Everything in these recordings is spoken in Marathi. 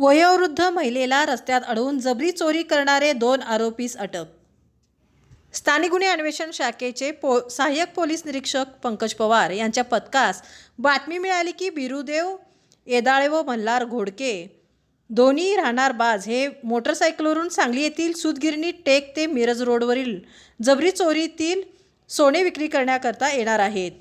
वयोवृद्ध महिलेला रस्त्यात अडवून जबरी चोरी करणारे दोन आरोपीस अटक. स्थानिक गुन्हे अन्वेषण शाखेचे पो सहाय्यक पोलीस निरीक्षक पंकज पवार यांच्या पथकास बातमी मिळाली की बिरुदेव येदाळे व मल्हार घोडके दोन्ही राहणार बाज हे मोटरसायकलवरून सांगली येथील सूतगिरणी टेक ते मिरज रोडवरील जबरी चोरीतील सोने विक्री करण्याकरता येणार आहेत.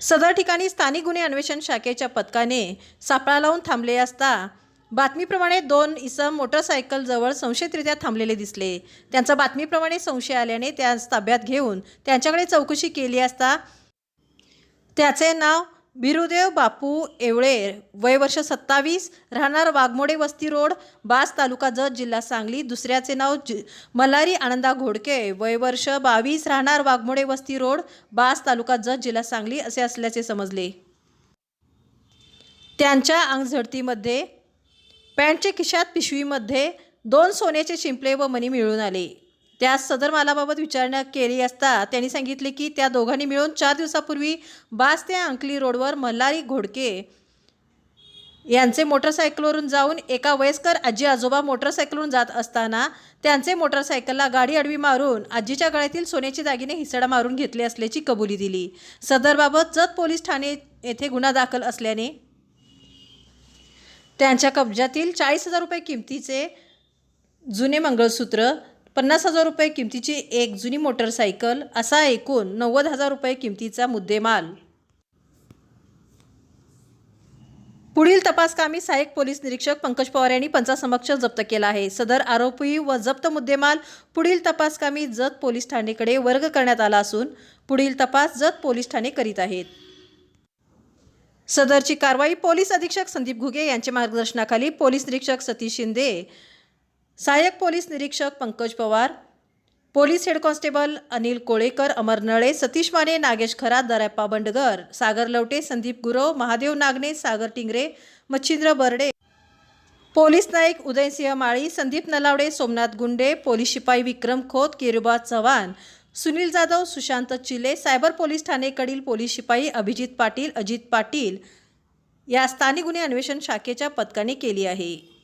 सदर ठिकाणी स्थानिक गुन्हे अन्वेषण शाखेच्या पथकाने सापळा लावून थांबले असता बातमीप्रमाणे दोन इसम मोटरसायकलजवळ संशयितरित्या थांबलेले दिसले. त्यांचा बातमीप्रमाणे संशय आल्याने त्यास ताब्यात घेऊन त्यांच्याकडे चौकशी केली असता त्याचे नाव बिरुदेव बापू एवळे वय वर्ष सत्तावीस राहणार वाघमोडे वस्ती रोड बास तालुका जत जिल्हा सांगली. दुसऱ्याचे नाव जि मल्हारी आनंदा घोडके वय वर्ष बावीस राहणार वाघमोडे वस्ती रोड बास तालुका जत जिल्हा सांगली असे असल्याचे समजले. त्यांच्या अंगझडतीमध्ये पॅन्टच्या खिशात पिशवीमध्ये दोन सोन्याचे शिंपले व मणी मिळून आले. त्यास सदर मालाबाबत विचारणा केली असता त्यांनी सांगितले की त्या दोघांनी मिळून चार दिवसापूर्वी बास ते अंकली रोडवर मल्हारी घोडके यांचे मोटरसायकलवरून जाऊन एका वयस्कर आजी आजोबा मोटरसायकलवरून जात असताना त्यांचे मोटरसायकलला गाडी अडवी मारून आजीच्या गळ्यातील सोन्याचे दागिने हिसडा मारून घेतले असल्याची कबुली दिली. सदरबाबत जत पोलीस ठाणे येथे गुन्हा दाखल असल्याने त्यांच्या कब्जातील चाळीस हजार रुपये किमतीचे जुने मंगळसूत्र पन्नास हजार रुपये किमतीची एक जुनी मोटरसायकल असा एकूण नव्वद हजार रुपये किमतीचा मुद्देमाल. पुढील तपासकामी सहाय्यक पोलीस निरीक्षक पंकज पवार यांनी पंचासमक्ष जप्त केला आहे. सदर आरोपी व जप्त मुद्देमाल पुढील तपासकामी जत पोलीस ठाणेकडे वर्ग करण्यात आला असून पुढील तपास जत पोलीस ठाणे करीत आहेत. सदरची कारवाई पोलीस अधीक्षक संदीप घुगे यांच्या मार्गदर्शनाखाली पोलीस निरीक्षक सतीश शिंदे सहाय्यक पोलीस निरीक्षक Pankaj Pawar police head constable Anil Kolekar Amar Nale Satish Mane Nagesh Kharat Darappa Bandgar Sagar Lavate Sandeep Gurav Mahadev Nagane Sagar Tingre Machhindra Barde. Police Naik Udaysinh Mali Sandeep Nalawade Somnath Gunde police शिपाई विक्रम खोत केरुबा चव्हाण सुनील जाधव सुशांत चिले सायबर पोलीस ठाणेकडील पोलीस शिपाई अभिजित पाटील अजित पाटील या स्थानिक गुन्हे अन्वेषण शाखेच्या पथकाने केली आहे.